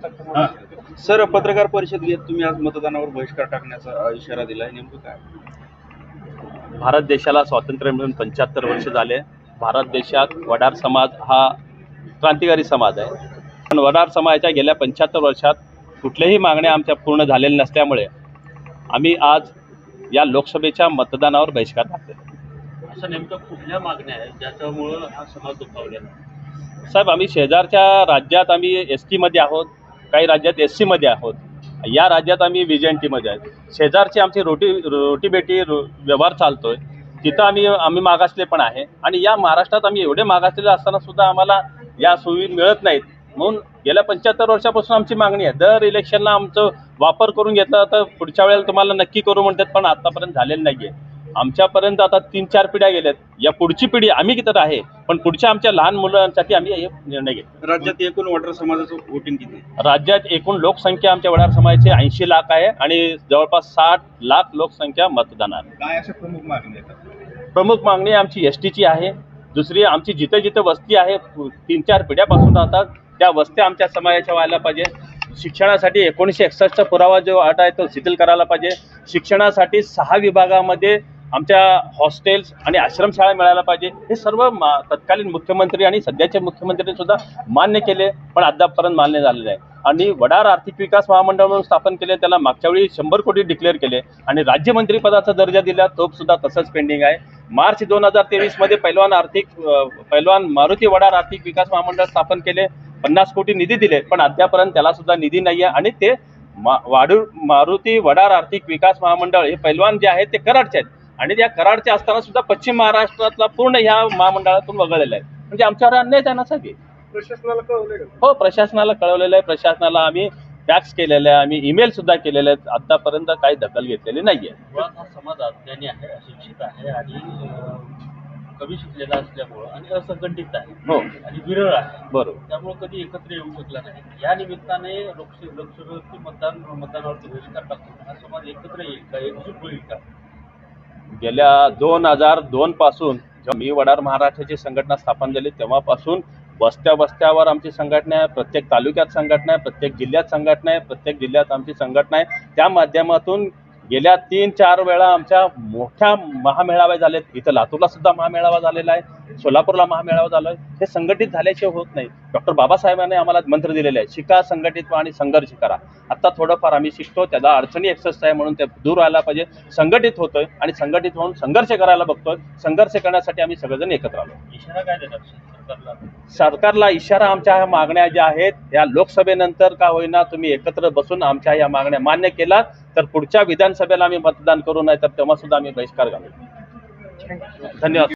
Sir पत्रकार परिषद घेत तुम्ही आज मतदानावर बहिष्कार टाकण्याचा इशारा दिलाय नेमकं काय? भारत देशाला स्वातंत्र्य मिळून पंच्याहत्तर वर्ष झाले. भारत देशात वडार समाज हा क्रांतिकारी समाज आहे. पण वडार समाजाच्या गेल्या पंच्याहत्तर वर्षात कुठल्याही मागण्या आमच्या पूर्ण झालेल्या नसल्यामुळे आम्ही आज या लोकसभेच्या मतदानावर बहिष्कार टाकतो असं नेमकं कुठल्या मागण्या आहेत ज्याच्यामुळं हा समाज दुखावलेला साहेब आम्ही शेजारच्या राज्यात आम्ही एस टीमध्ये आहोत. काही राज्यात एस सीमध्ये आहोत. या राज्यात आम्ही व्ही एन टीमध्ये आहेत शेजारची आमची रोटी रोटीबेटी रो व्यवहार चालतोय. तिथं आम्ही आम्ही मागासले पण आहे. आणि या महाराष्ट्रात आम्ही एवढे मागासलेले असताना सुद्धा आम्हाला या सोयी मिळत नाहीत. म्हणून गेल्या पंच्याहत्तर वर्षापासून आमची मागणी आहे. दर इलेक्शनला आमचं वापर करून घेतला तर पुढच्या वेळेला तुम्हाला नक्की करू म्हणतात पण आतापर्यंत झालेलं नाही आहे आमच्यापर्यंत आता तीन चार पिढ्या गेल्यात. या पुढची पिढी आम्ही किती आहे पण पुढच्या आमच्या लहान मुलांसाठी आम्ही हे निर्णय घेतला राज्यात एकूण वॉटर समाजाचं वोटिंग किती? राज्यात एकूण लोकसंख्या आमच्या वडार समाजाची ऐंशी लाख आहे आणि जवळपास साठ लाख लोकसंख्या मतदानार काय अशा प्रमुख मागणी प्रमुख मागणी आमची एस टीची आहे. दुसरी आमची जिथे जिथे वस्ती आहे तीन चार पिढ्यापासून राहतात त्या वस्त्या आमच्या समाजाच्या व्हायला पाहिजे. शिक्षणासाठी एकोणीसशे एकसष्टचा पुरावा जो अट आहे तो शिथिल करायला पाहिजे. शिक्षणासाठी सहा विभागामध्ये आमच्या हॉस्टेल्स आणि आश्रमशाळा मिळायला पाहिजे. हे सर्व मा तत्कालीन मुख्यमंत्री आणि सध्याचे मुख्यमंत्र्यांनी सुद्धा मान्य केले पण अद्यापपर्यंत मान्य झालेलं आहे आणि वडार आर्थिक विकास महामंडळ म्हणून स्थापन केले त्याला मागच्या वेळी शंभर कोटी डिक्लेअर केले. आणि राज्यमंत्रीपदाचा दर्जा दिला तो सुद्धा तसंच पेंडिंग आहे. मार्च दोन हजार तेवीसमध्ये पैलवान आर्थिक पैलवान मारुती वडार आर्थिक विकास महामंडळ स्थापन केले पन्नास कोटी निधी दिले पण अद्यापर्यंत त्याला सुद्धा निधी नाही आहे आणि ते मा वाडू मारुती वडार आर्थिक विकास महामंडळ हे पैलवान जे आहेत ते कराडचे आहेत. आणि त्या कराडचे असताना सुद्धा पश्चिम महाराष्ट्रातला पूर्ण ह्या महामंडळातून वगळलेला आहे. म्हणजे आमच्यावर अन्याय त्यांना सगळे प्रशासनाला कळवले हो प्रशासनाला कळवलेलं आहे. प्रशासनाला आम्ही टॅक्स केलेला आहे. आम्ही ईमेल सुद्धा केलेले आहेत. आतापर्यंत काही दखल घेतलेली नाही आहे मुळात हा समाज अज्ञानी आहे अशिक्षित आहे आणि कमी शिकलेला असल्यामुळं आणि असंघटित आहे. हो. आणि विरळ आहे. बरोबर. त्यामुळे कधी एकत्र येऊ शकला नाही. या निमित्ताने लोकसे लोकसभेवरती मतदान मतदानावरती बहिष्कार टाकून हा समाज एकत्र येईल का? एकजूट होईल का? गेल्या दोन हजार दोन पासून जेव्हा मी वडार महाराष्ट्राची संघटना स्थापन झाली तेव्हापासून वस्त्या वस्त्यावर आमची संघटना आहे प्रत्येक तालुक्यात संघटना आहे प्रत्येक जिल्ह्यात संघटना आहे प्रत्येक जिल्ह्यात आमची संघटना आहे. त्या माध्यमातून गेल्या तीन चार वेळा आमच्या मोठ्या महामेळावे झालेत. इथं लातूरला सुद्धा महामेळावा झालेला आहे. सोलापूरला महामेळावा झाला हे संघटित झाल्याशिवाय होत नाही. डॉक्टर बाबासाहेबांनी आम्हाला मंत्र दिलेले आहे. शिका संघटित आणि संघर्ष करा. आता थोडंफार आम्ही शिकतो. त्याला अडचणी एक्सस आहे म्हणून ते दूर व्हायला पाहिजे. संघटित होतोय आणि संघटित होऊन संघर्ष करायला बघतोय. संघर्ष करण्यासाठी आम्ही सगळेजण एकत्र आलो. इशारा काय देणार सरकारला? सरकारला इशारा आमच्या ह्या मागण्या ज्या आहेत या लोकसभेनंतर का होईना तुम्ही एकत्र बसून आमच्या या मागण्या मान्य केला तर पुढच्या विधानसभेला आम्ही मतदान करू नाही तर तेव्हा सुद्धा आम्ही बहिष्कार घालू. धन्यवाद.